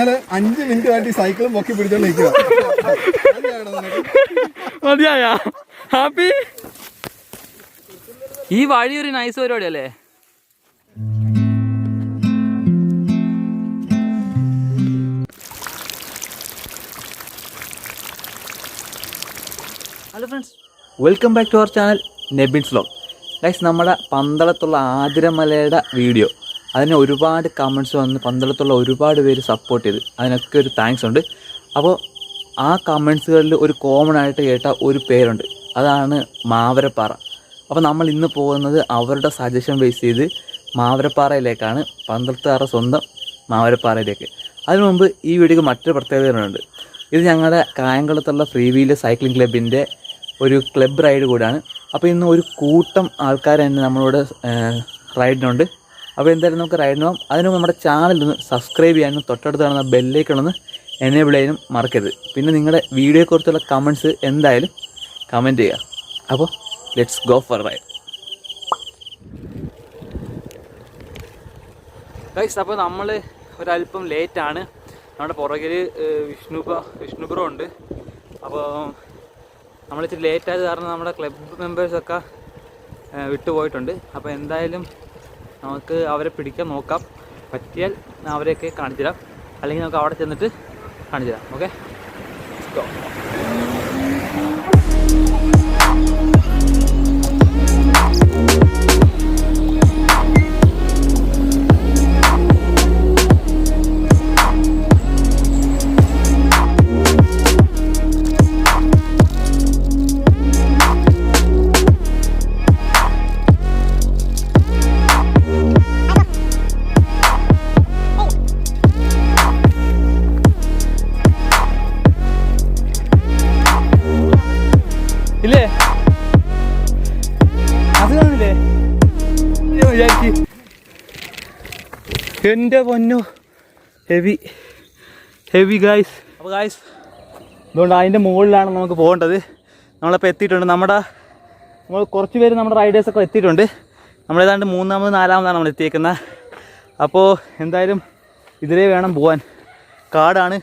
പറഞ്ഞാൽ അഞ്ച് മിനിറ്റ് ആയിട്ട് ഈ സൈക്കിളും പൊക്കി പിടിച്ചോണ്ട് നിൽക്കുക മതിയായ ഹാപ്പി? ഈ വഴി ഒരു nice പരിപാടിയല്ലേ? Hello friends welcome back to our channel Nebin's vlog guys നമ്മുടെ പന്തളത്തുള്ള ആതിരമലയുടെ വീഡിയോ അതിന് ഒരുപാട് കമൻസ് വന്ന് പന്തളത്തുള്ള ഒരുപാട് പേര് സപ്പോർട്ട് ചെയ്ത്. അതിനൊക്കെ ഒരു താങ്ക്സ് ഉണ്ട്. അപ്പോൾ ആ കമൻസുകളിൽ ഒരു കോമൺ ആയിട്ട് കേട്ട ഒരു പേരുണ്ട്. അതാണ് മാവരപ്പാറ. അപ്പോൾ നമ്മൾ ഇന്ന് പോകുന്നത് അവരുടെ സജഷൻ ബേസ് ചെയ്ത് മാവരപ്പാറയിലേക്കാണ്. പന്തളത്താറ സ്വന്തം മാവരപ്പാറയിലേക്ക്. അതിനു മുമ്പ് ഈ വീഡിയോക്ക് മറ്റൊരു പ്രത്യേകതയുണ്ട് ഇത് ഞങ്ങളുടെ കായംകുളത്തുള്ള ഫ്രീ വീൽ സൈക്ലിംഗ് ക്ലബിന്റെ ഒരു ക്ലബ് റൈഡ് കൂടാണ്. അപ്പോൾ ഇന്ന് ഒരു കൂട്ടം ആൾക്കാർ തന്നെ നമ്മളോട് റൈഡിനുണ്ട് അപ്പോൾ എന്തായാലും നമുക്ക് റൈഡ് പോകാം അതിന് നമ്മുടെ ചാനൽ ഒന്ന് സബ്സ്ക്രൈബ് ചെയ്യാനും തൊട്ടടുത്ത് കാണുന്ന ബെല്ലേക്കൊന്ന് എനേബിൾ ചെയ്യാനും മറക്കരുത്. പിന്നെ നിങ്ങളുടെ വീഡിയോയെക്കുറിച്ചുള്ള കമൻസ് എന്തായാലും കമന്റ് ചെയ്യുക. അപ്പോൾ let's go for ride guys അപ്പോൾ നമ്മൾ ഒരല്പം ലേറ്റാണ് നമ്മുടെ പുറകിൽ വിഷ്ണു വിഷ്ണുപുരം ഉണ്ട്. അപ്പോൾ നമ്മൾ ഇച്ചിരി ലേറ്റ് ആയത് കാരണം നമ്മുടെ ക്ലബ് മെമ്പേഴ്സൊക്കെ വിട്ടുപോയിട്ടുണ്ട്. അപ്പോൾ എന്തായാലും നമുക്ക് അവരെ പിടിക്കാൻ നോക്കാം. പറ്റിയാൽ അവരെയൊക്കെ കാണിച്ചു തരാം അല്ലെങ്കിൽ നമുക്ക് അവിടെ ചെന്നിട്ട് കാണിച്ചു തരാം ഓക്കെ എന്റെ പൊന്നു. ഹെവി ഹെവി ഗായ്സ് അപ്പോൾ ഗായ്സ് അതുകൊണ്ട് അതിന്റെ മുകളിലാണ് നമുക്ക് പോകേണ്ടത്. നമ്മളിപ്പോൾ എത്തിയിട്ടുണ്ട്. നമ്മുടെ നമ്മൾ കുറച്ച് പേര് നമ്മുടെ റൈഡേഴ്സൊക്കെ എത്തിയിട്ടുണ്ട്. നമ്മളേതാണ്ട് മൂന്നാമത് നാലാമതാണ് നമ്മൾ എത്തിയേക്കുന്നത്. അപ്പോൾ എന്തായാലും ഇതിലേ വേണം പോകാൻ കാടാണ്.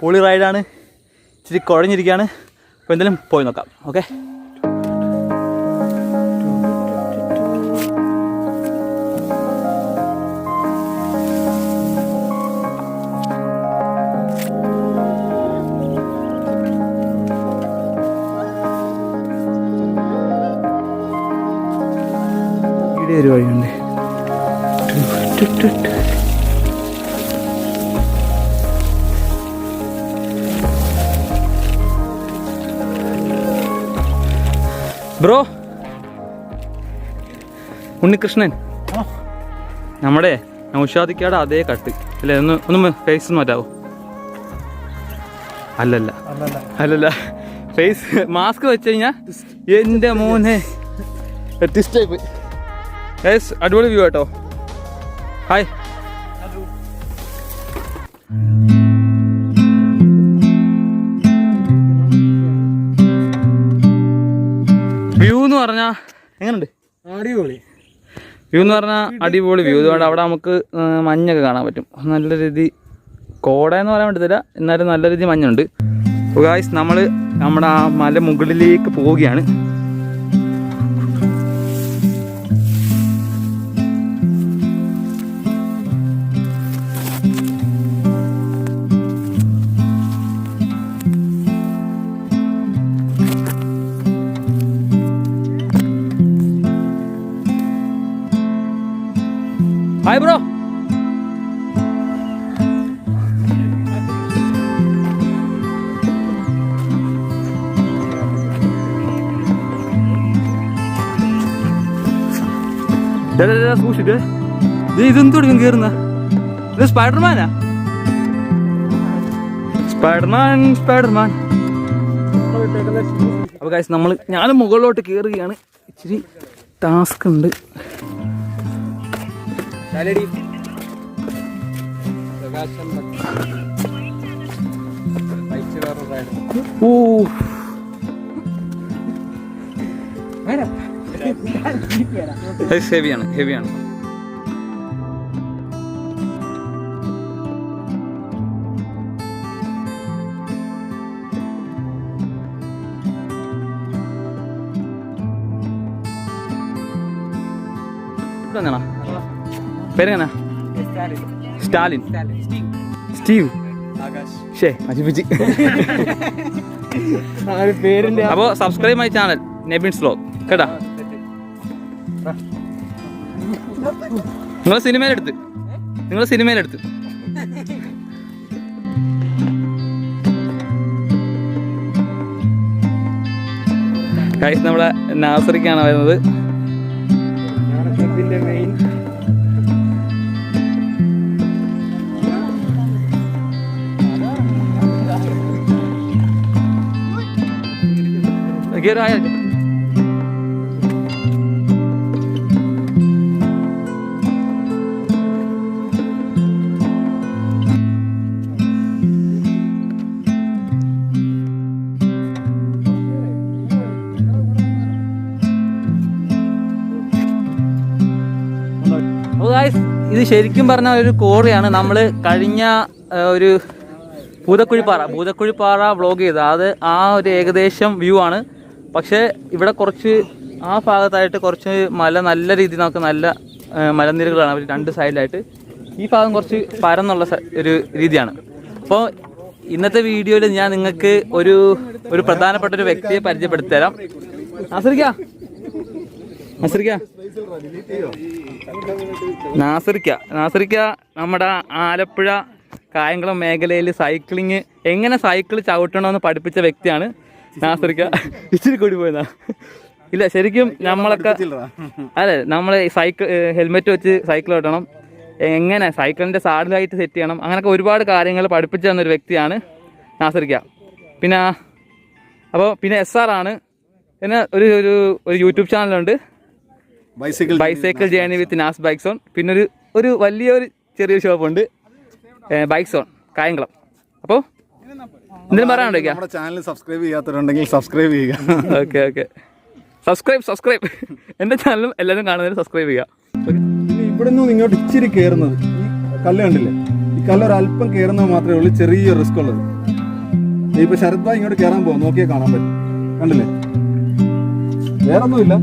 പൊളി റൈഡാണ് ഇച്ചിരി കുഴഞ്ഞിരിക്കുകയാണ്. അപ്പോൾ എന്തായാലും പോയി നോക്കാം. ഓക്കെ ഉണ്ണികൃഷ്ണൻ. നമ്മുടെ നൗഷാദിക്കാട് അതേ കട്ട്. അല്ലേ ഒന്ന് ഒന്ന് ഫേസ് ഒന്ന് മാറ്റാവോ? അല്ലല്ല. അല്ലല്ല. ഫേസ് മാസ്ക് വെച്ച് കഴിഞ്ഞാൽ എന്റെ മോനെ. അടിപൊളി വ്യൂ കേട്ടോ ഹായ് വ്യൂ എന്ന് പറഞ്ഞാ എങ്ങനുണ്ട്? അടിപൊളി. വ്യൂ എന്ന് പറഞ്ഞാൽ അടിപൊളി വ്യൂ ഇതുകൊണ്ട് അവിടെ നമുക്ക് മഞ്ഞൊക്കെ കാണാൻ പറ്റും. നല്ല രീതി കോട എന്ന് പറയാൻ പറ്റത്തില്ല. എന്നാലും നല്ല രീതി മഞ്ഞുണ്ട്. ഗായ്സ് നമ്മൾ നമ്മുടെ ആ മല മുകളിലേക്ക് പോവുകയാണ്. ഹായ് ബ്രോ സൂക്ഷിട്ട് ഇതെന്തോടി കേറുന്ന? ഇത് സ്പൈഡർമാനാ? Spiderman Spiderman. അപ്പൊ കാശ് നമ്മൾ ഞാൻ മുകളിലോട്ട് കയറുകയാണ് ഇച്ചിരി ടാസ്ക് ഉണ്ട്. തലടി പ്രകാശം ഹെവിയാണ് ഇവിടെ നിന്നാ പേരെങ്ങനെ? സ്റ്റാലിൻ. സ്റ്റീവ്. ഷേ നശിപ്പിച്ച് പേരിന്റെ അപ്പോൾ subscribe my channel Nebin vlog കേട്ടാ? നിങ്ങൾ സിനിമയിലെടുത്ത് നിങ്ങൾ സിനിമയിലെടുത്ത് നമ്മളെ നാസറിക്കാണ് വരുന്നത്. ആയാ ഇത് ശരിക്കും പറഞ്ഞ ഒരു കോറിയാണ്. നമ്മൾ കഴിഞ്ഞ ഒരു ഭൂതക്കുഴിപ്പാറ. ഭൂതക്കുഴിപ്പാറ വ്ളോഗ് ചെയ്ത അത് ആ ഒരു ഏകദേശം വ്യൂ ആണ്. പക്ഷേ ഇവിടെ കുറച്ച് ആ ഭാഗത്തായിട്ട് കുറച്ച് മല നല്ല രീതിയിൽ നമുക്ക് നല്ല മലനിരകളാണ്. അവർ രണ്ട് സൈഡിലായിട്ട് ഈ ഭാഗം കുറച്ച് പരന്നുള്ള ഒരു രീതിയാണ്. അപ്പോൾ ഇന്നത്തെ വീഡിയോയിൽ ഞാൻ നിങ്ങൾക്ക് ഒരു ഒരു പ്രധാനപ്പെട്ട ഒരു വ്യക്തിയെ പരിചയപ്പെടുത്തി തരാം നാസറിക്ക നാസറിക്ക നാസറിക്ക നാസറിക്ക നമ്മുടെ ആലപ്പുഴ കായംകുളം മേഖലയിൽ സൈക്ലിങ് എങ്ങനെ സൈക്കിൾ ചവിട്ടണമെന്ന് പഠിപ്പിച്ച വ്യക്തിയാണ്. നാസറിക്ക ഇച്ചിരി കൂടി പോയതാ. ഇല്ല ശരിക്കും നമ്മളൊക്കെ അതെ നമ്മൾ സൈക്കിൾ ഹെൽമെറ്റ് വെച്ച് സൈക്കിൾ ഓട്ടണം. എങ്ങനെ സൈക്കിളിന്റെ സാഡിലായിട്ട് സെറ്റ് ചെയ്യണം അങ്ങനെയൊക്കെ ഒരുപാട് കാര്യങ്ങൾ പഠിപ്പിച്ചു തന്നൊരു വ്യക്തിയാണ് നാസറിക്ക പിന്നെ അപ്പോൾ പിന്നെ എസ് ആർ ആണ്. പിന്നെ ഒരു ഒരു ഒരു യൂട്യൂബ് ചാനലുണ്ട്. Bicycle bicycle journey with Naz bike zone പിന്നെ ഒരു ഒരു വലിയൊരു ചെറിയൊരു ഷോപ്പുണ്ട് ബൈക്ക് സോൺ കായംകുളം. അപ്പോൾ എന്തെങ്കിലും പറയാനുണ്ടോ നമ്മുടെ ചാനൽ സബ്സ്ക്രൈബ് ചെയ്യാത്തവരുണ്ടെങ്കിൽ സബ്സ്ക്രൈബ് ചെയ്യുക. Okay okay. സബ്സ്ക്രൈബ് സബ്സ്ക്രൈബ് എന്റെ ചാനലും എല്ലാവരും കാണുന്നതിന് സബ്സ്ക്രൈബ് ചെയ്യുക. ഇവിടെ നിന്നും ഇങ്ങോട്ട് ഇച്ചിരി കയറുന്നത് ഈ കല്ല് കണ്ടില്ലേ? ഈ കല്ല് അല്പം കയറുന്നത് മാത്രമേ ഉള്ളൂ. ചെറിയ റിസ്ക് ഉള്ളത്. ഇപ്പൊ ശരത് ഭായ് ഇങ്ങോട്ട് കയറാൻ പോകും നോക്കിയാൽ കാണാൻ പറ്റും. കണ്ടില്ലേ? വേറെ ഒന്നുമില്ല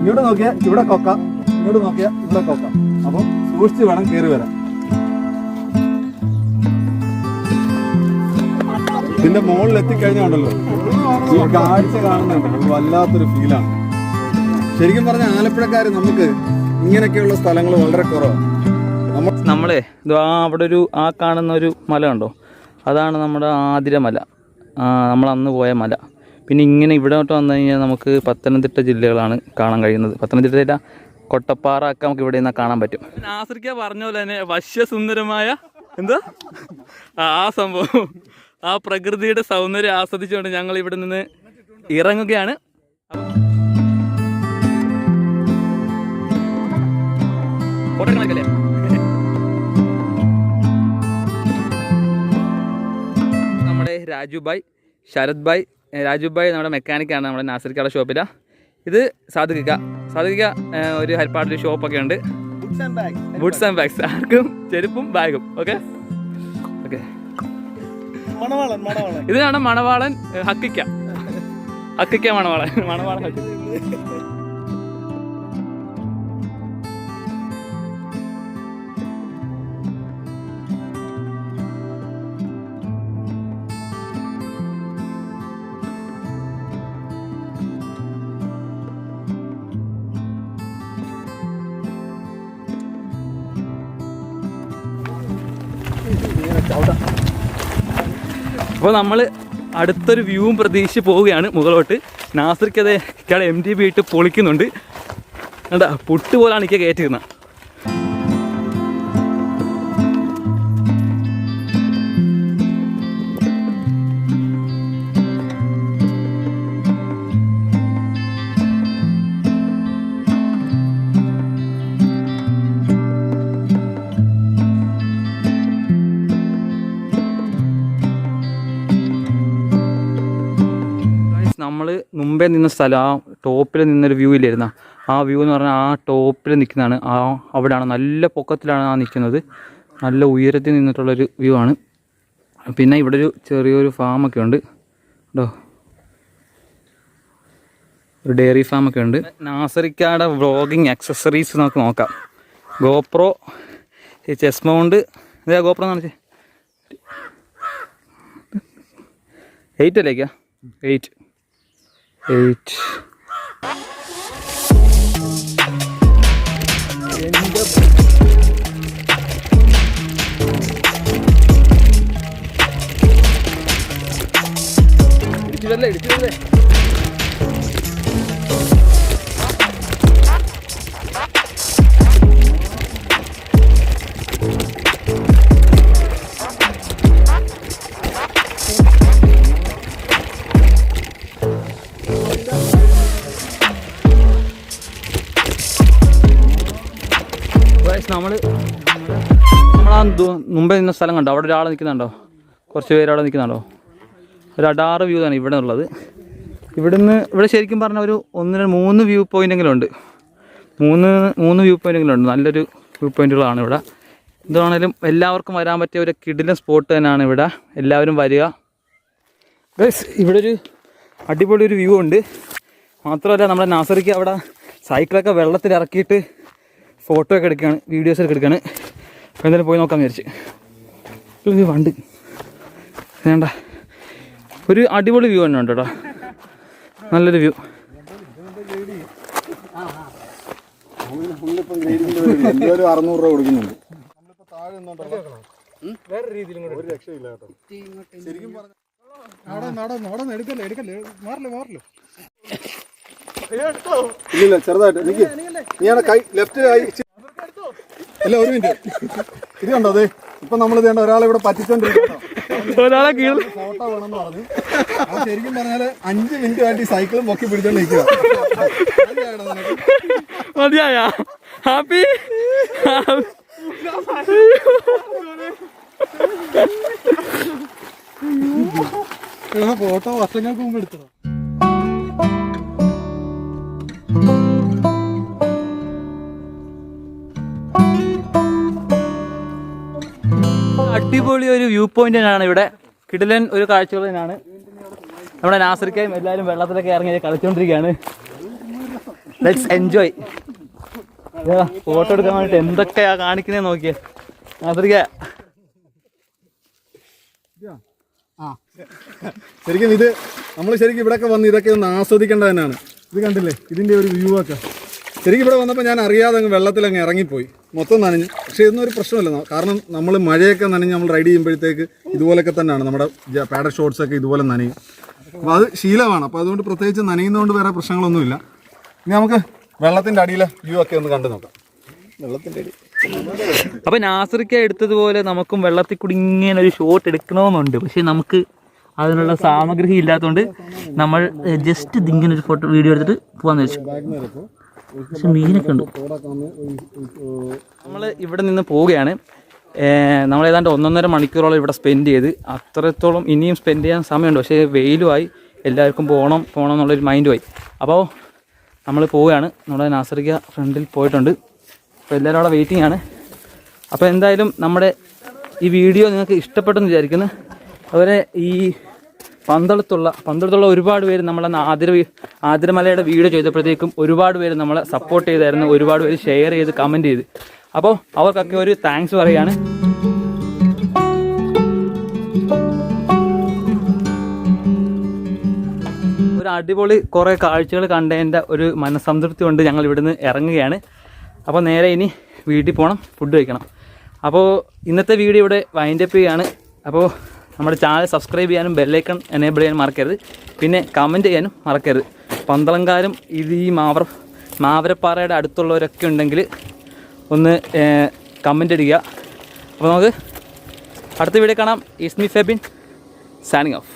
ഇങ്ങോട്ട് നോക്കിയാൽ ഇവിടെ കൊക്ക. ഇങ്ങോട്ട് നോക്കിയാൽ ഇവിടെ കൊക്ക. അപ്പം സൂക്ഷിച്ച് വേണം കയറി വരാൻ. ഇതിന്റെ മുകളിൽ എത്തിക്കഴിഞ്ഞുണ്ടല്ലോ ഈ കാഴ്ച കാണുന്നുണ്ടല്ലോ. വല്ലാത്തൊരു ഫീലാണ് ശരിക്കും പറഞ്ഞ ആലപ്പുഴക്കാര് നമുക്ക് ഇങ്ങനെയൊക്കെയുള്ള സ്ഥലങ്ങൾ വളരെ കുറവാണ് നമ്മൾ നമ്മളെ ഇത് ആ അവിടെ ഒരു ആ കാണുന്ന ഒരു മല കണ്ടോ? അതാണ് നമ്മുടെ ആതിര മല. നമ്മൾ അന്ന് പോയ മല. പിന്നെ ഇങ്ങനെ ഇവിടോട്ട് വന്നു കഴിഞ്ഞാൽ നമുക്ക് പത്തനംതിട്ട ജില്ലകളാണ് കാണാൻ കഴിയുന്നത്. പത്തനംതിട്ട കൊട്ടപ്പാറ ഒക്കെ നമുക്ക് ഇവിടെ നിന്ന് കാണാൻ പറ്റും. ആസ്രിക്ക പറഞ്ഞ പോലെ തന്നെ വശ്യസുന്ദരമായ എന്താ? ആ സംഭവം. ആ പ്രകൃതിയുടെ സൗന്ദര്യം ആസ്വദിച്ചുകൊണ്ട് ഞങ്ങൾ ഇവിടെ നിന്ന് ഇറങ്ങുകയാണ്. ഫോട്ടോ നമ്മുടെ രാജു ഭായ് ശരത് ഭായ് രാജു ഭായ് നമ്മുടെ മെക്കാനിക്കാണ് നമ്മുടെ നാസർക്കാടെ ഷോപ്പിലാണ് ഇത് സാധുകിക്ക. സാധുകിക്ക ഏ, ഒരു ഹരിപ്പാടിൽ ഷോപ്പൊക്കെ ഉണ്ട്. ഗുഡ്സ് ആൻഡ് ബാഗ്സ് ആർക്കും ചെരുപ്പും ബാഗും. ഓക്കെ ഇതാണ് മണവാളൻ. ഹക്കിക്ക. ഹക്കിക്ക മണവാളൻ. മണവാളൻ ഹക്കിക്ക. അപ്പോൾ നമ്മൾ അടുത്തൊരു വ്യൂവും പ്രതീക്ഷിച്ച് പോവുകയാണ് മുകളോട്ട്. നാസർക്കത് ഇയാൾ എം ടി ബി ഇട്ട് പൊളിക്കുന്നുണ്ട്. എന്താ പുട്ട് പോലാണ് എനിക്ക് കയറ്റിയിരുന്നത് മുമ്പേ നിന്ന സ്ഥലം ആ ടോപ്പിൽ നിന്നൊരു വ്യൂ ഇല്ലായിരുന്ന? ആ വ്യൂ എന്ന് പറഞ്ഞാൽ ആ ടോപ്പിൽ നിൽക്കുന്നതാണ്. ആ അവിടെയാണ് നല്ല പൊക്കത്തിലാണ് ആ നിൽക്കുന്നത്. നല്ല ഉയരത്തിൽ നിന്നിട്ടുള്ളൊരു വ്യൂ ആണ്. പിന്നെ ഇവിടെ ഒരു ചെറിയൊരു ഫാമൊക്കെ ഉണ്ട്. കേട്ടോ ഒരു ഡെയറി ഫാമൊക്കെ ഉണ്ട്. നാസറിക്കാടെ വ്ളോഗിങ് ആക്സസറീസ് നമുക്ക് നോക്കാം. ഗോപ്രോ ചെസ് മൗണ്ട് ഇതാ ഗോപ്രോ എന്നാണ് എയ്റ്റ് അല്ലേക്കാ എയ്റ്റ് എയ്റ്റ്. ഇടിച്ചിട്ടല്ലേ ഇടിച്ചിട്ടല്ലേ മുമ്പേ നിന്ന സ്ഥലം കണ്ടോ? അവിടെ ഒരാൾ നിൽക്കുന്നുണ്ടോ കുറച്ച് പേര് അവിടെ നിൽക്കുന്നുണ്ടോ ഒരു അടാറ് വ്യൂ ആണ് ഇവിടെ ഉള്ളത്. ഇവിടുന്ന് ഇവിടെ ശരിക്കും പറഞ്ഞാൽ ഒരു ഒന്ന് മൂന്ന് വ്യൂ പോയിന്റെങ്കിലും ഉണ്ട്. മൂന്ന് മൂന്ന് വ്യൂ പോയിന്റെങ്കിലും ഉണ്ട്. നല്ലൊരു വ്യൂ പോയിന്റുകളാണ് ഇവിടെ. എന്താണേലും എല്ലാവർക്കും വരാൻ പറ്റിയ ഒരു കിടിലൻ സ്പോട്ട് തന്നെയാണ് ഇവിടെ. എല്ലാവരും വരിക. ഗൈസ് ഇവിടെ ഒരു അടിപൊളി ഒരു വ്യൂ ഉണ്ട്. മാത്രമല്ല നമ്മുടെ നാസറിക്ക് അവിടെ സൈക്കിളൊക്കെ വെള്ളത്തിൽ ഇറക്കിയിട്ട് ഫോട്ടോ ഒക്കെ എടുക്കുകയാണ് വീഡിയോസ് ഒക്കെ എടുക്കുകയാണ് അപ്പോൾ എന്തായാലും പോയി നോക്കാൻ വിചാരിച്ച്. ഒരു വണ്ട്. വേണ്ട. ഒരു അടിപൊളി വ്യൂ തന്നെ ഉണ്ട് കേട്ടോ നല്ലൊരു വ്യൂ അറുന്നൂറ് രൂപ കൊടുക്കുന്നുണ്ട്. വേറെ രീതിയിലും ഒരു രക്ഷയില്ല കേട്ടോ ശരിക്കും നടന്ന് എടുക്കല്ലേ എടുക്കല്ലേ? മാറില്ല മാറില്ല? ഇല്ല ചെറുതായിട്ട്. നിക്ക്. നീയാണ് കൈ ലെഫ്റ്റ് കൈ ഇല്ല ഒരു മിനിറ്റ് ഇത് കണ്ടോ അതെ ഇപ്പൊ നമ്മൾ വേണ്ട ഒരാളെ ഇവിടെ പറ്റിച്ചോണ്ടിരിക്കട്ടോ ഒരാളെ കീഴിൽ ഫോട്ടോ വേണമെന്ന് പറഞ്ഞു. ശരിക്കും പറഞ്ഞാൽ അഞ്ച് മിനിറ്റ് ആയിട്ട് ഈ സൈക്കിളും പൊക്കി പിടിച്ചോണ്ട് നിൽക്കുക മതിയായ? ഹാപ്പി? ഫോട്ടോ വർഷങ്ങൾക്ക് മുമ്പ് എടുത്തോ അടിപൊളി ഒരു വ്യൂ പോയിന്റ് തന്നെയാണ് ഇവിടെ. കിടിലൻ ഒരു കാഴ്ചകൾ തന്നെയാണ്. നമ്മുടെ നാസർക്കയും എല്ലാവരും വെള്ളത്തിലൊക്കെ ഇറങ്ങി കളിച്ചുകൊണ്ടിരിക്കുകയാണ് ലെറ്റ്സ് എൻജോയ് ഫോട്ടോ എടുക്കാൻ വേണ്ടി എന്തൊക്കെയാ കാണിക്കുന്നത് നോക്കിയേ. നാസർക്ക. ശരിക്കും ഇത് നമ്മൾ ശരിക്കും ഇവിടെയൊക്കെ വന്ന് ഇതൊക്കെ ഒന്ന് ആസ്വദിക്കേണ്ടത് തന്നെയാണ്. ഇത് കണ്ടില്ലേ? ഇതിന്റെ ഒരു വ്യൂ ഒക്കെ. ശരിക്കും ഇവിടെ വന്നപ്പോൾ ഞാൻ അറിയാതെ അങ്ങ് വെള്ളത്തിൽ അങ്ങ് ഇറങ്ങിപ്പോയി. മൊത്തം നനഞ്ഞു. പക്ഷേ ഇതൊന്നും ഒരു പ്രശ്നമല്ല. കാരണം നമ്മൾ മഴയൊക്കെ നനഞ്ഞ് നമ്മൾ റൈഡ് ചെയ്യുമ്പോഴത്തേക്ക് ഇതുപോലൊക്കെ തന്നെയാണ്. നമ്മുടെ പാഡ ഷോർട്സ് ഒക്കെ ഇതുപോലെ നനയും. അപ്പോൾ അത് ശീലമാണ്. അപ്പോൾ അതുകൊണ്ട് പ്രത്യേകിച്ച് നനയുന്നതുകൊണ്ട് വേറെ പ്രശ്നങ്ങളൊന്നുമില്ല. ഇനി നമുക്ക് വെള്ളത്തിന്റെ അടിയിലെ വ്യൂ ഒക്കെ ഒന്ന് കണ്ടു നോക്കാം. വെള്ളത്തിന്റെ അടി. അപ്പൊ നാസറിക്ക എടുത്തതുപോലെ നമുക്കും വെള്ളത്തിൽ കൂടി ഇങ്ങനെ ഒരു ഷോട്ട് എടുക്കണമെന്നുണ്ട്. പക്ഷെ നമുക്ക് അതിനുള്ള സാമഗ്രി ഇല്ലാത്തതുകൊണ്ട് നമ്മൾ ജസ്റ്റ് ഇതിങ്ങനെ ഒരു ഫോട്ടോ വീഡിയോ എടുത്തിട്ട് പോകാന്ന് വെച്ചു പക്ഷെ മീനൊക്കെ ഉണ്ട്. നമ്മൾ ഇവിടെ നിന്ന് പോവുകയാണ്. നമ്മൾ ഏതാണ്ട് ഒന്നൊന്നര മണിക്കൂറോളം ഇവിടെ സ്പെൻഡ് ചെയ്ത് അത്രത്തോളം ഇനിയും സ്പെൻഡ് ചെയ്യാൻ സമയമുണ്ട്. പക്ഷേ വെയിലുമായി എല്ലാവർക്കും പോകണം പോകണം എന്നുള്ളൊരു മൈൻഡുമായി അപ്പോൾ നമ്മൾ പോവുകയാണ്. നമ്മുടെ നാസറിക ഫ്രണ്ടിൽ പോയിട്ടുണ്ട്. അപ്പോൾ എല്ലാവരും അവിടെ വെയിറ്റിംഗ് ആണ്. അപ്പോൾ എന്തായാലും നമ്മുടെ ഈ വീഡിയോ നിങ്ങൾക്ക് ഇഷ്ടപ്പെട്ടെന്ന് വിചാരിക്കുന്നു. അതുപോലെ ഈ പന്തളത്തുള്ള പന്തളത്തുള്ള ഒരുപാട് പേര് നമ്മളെ ആതിര ആതിരമലയുടെ വീഡിയോ ചെയ്തപ്പോഴത്തേക്കും ഒരുപാട് പേര് നമ്മളെ സപ്പോർട്ട് ചെയ്തായിരുന്നു ഒരുപാട് പേര് ഷെയർ ചെയ്ത് കമന്റ് ചെയ്ത്. അപ്പോൾ അവർക്കൊക്കെ ഒരു താങ്ക്സ് പറയാണ്. ഒരു അടിപൊളി കുറേ കാഴ്ചകൾ കണ്ടതിന്റെ ഒരു മനസ്സംതൃപ്തി കൊണ്ട് ഞങ്ങൾ ഇവിടുന്ന് ഇറങ്ങുകയാണ്. അപ്പോൾ നേരെ ഇനി വീട്ടിൽ പോകണം ഫുഡ് കഴിക്കണം. അപ്പോൾ ഇന്നത്തെ വീഡിയോ ഇവിടെ വൈൻഡപ്പ് ചെയ്യുകയാണ്. അപ്പോൾ നമ്മുടെ ചാനൽ സബ്സ്ക്രൈബ് ചെയ്യാനും ബെല്ലൈക്കൺ എനേബിൾ ചെയ്യാനും മറക്കരുത്. പിന്നെ കമന്റ് ചെയ്യാനും മറക്കരുത്. പന്തളങ്കാരും ഇത് ഈ മാവർ മാവരപ്പാറയുടെ അടുത്തുള്ളവരൊക്കെ ഉണ്ടെങ്കിൽ ഒന്ന് കമന്റ് അടിക്കുക അപ്പോൾ നമുക്ക് അടുത്ത വീഡിയോ കാണാം. ഇസ്മി ഫെബിൻ സാനിങ് ഓഫ്